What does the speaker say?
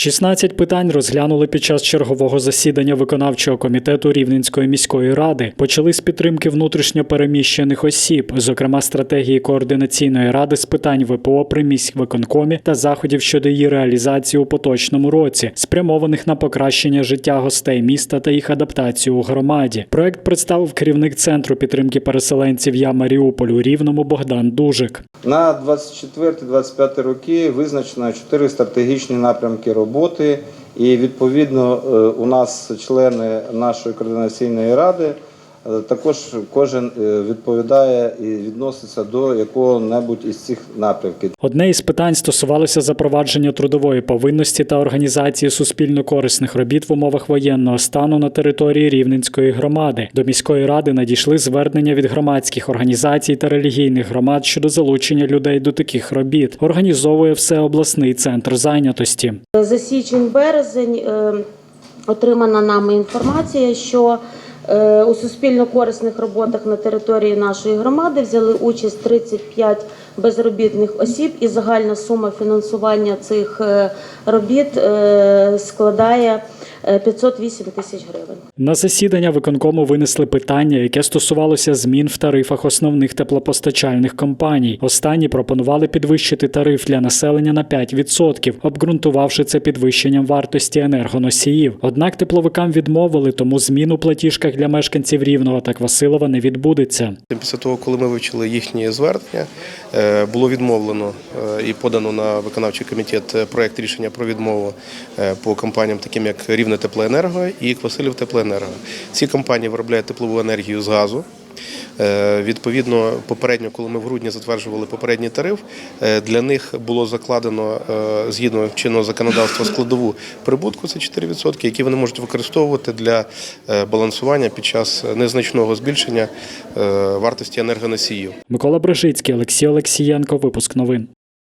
16 питань розглянули під час чергового засідання виконавчого комітету Рівненської міської ради. Почали з підтримки внутрішньо переміщених осіб, зокрема стратегії координаційної ради з питань ВПО при міськвиконкомі та заходів щодо її реалізації у поточному році, спрямованих на покращення життя гостей міста та їх адаптацію у громаді. Проект представив керівник центру підтримки переселенців Я Маріуполь у Рівному Богдан Дужик. На 24-25 роки визначено чотири стратегічні напрямки роботи, і відповідно е, у нас члени нашої координаційної ради. Також кожен е, відповідає і відноситься до якого-небудь із цих напрямків. Одне із питань стосувалося запровадження трудової повинності та організації суспільно-корисних робіт в умовах воєнного стану на території Рівненської громади. До міської ради надійшли звернення від громадських організацій та релігійних громад щодо залучення людей до таких робіт. Організовує все обласний центр зайнятості. За січень-березень е, отримана нами інформація, що у суспільно-корисних роботах на території нашої громади взяли участь 35 безробітних осіб, і загальна сума фінансування цих е, робіт е, складає е, 508 тисяч гривень. На засідання виконкому винесли питання, яке стосувалося змін в тарифах основних теплопостачальних компаній. Останні пропонували підвищити тариф для населення на 5%, обґрунтувавши це підвищенням вартості енергоносіїв. Однак тепловикам відмовили, тому змін у платіжках для мешканців Рівного та Квасилова не відбудеться. Після того, коли ми вивчили їхні звернення, е, було відмовлено е, і подано на виконавчий комітет е, проект рішення про відмову е, по компаніям, таким як Рівне Теплоенерго і Квасилів Теплоенерго. Ці компанії виробляють теплову енергію з газу. Е, Відповідно, попередньо, коли ми в грудні затверджували попередній тариф, е, для них було закладено е, згідно чинного законодавства складову прибутку, це 4%, які вони можуть використовувати для балансування під час незначного збільшення вартості енергоносіїв. Микола Брижицький, Олексій Олексієнко. Випуск новин.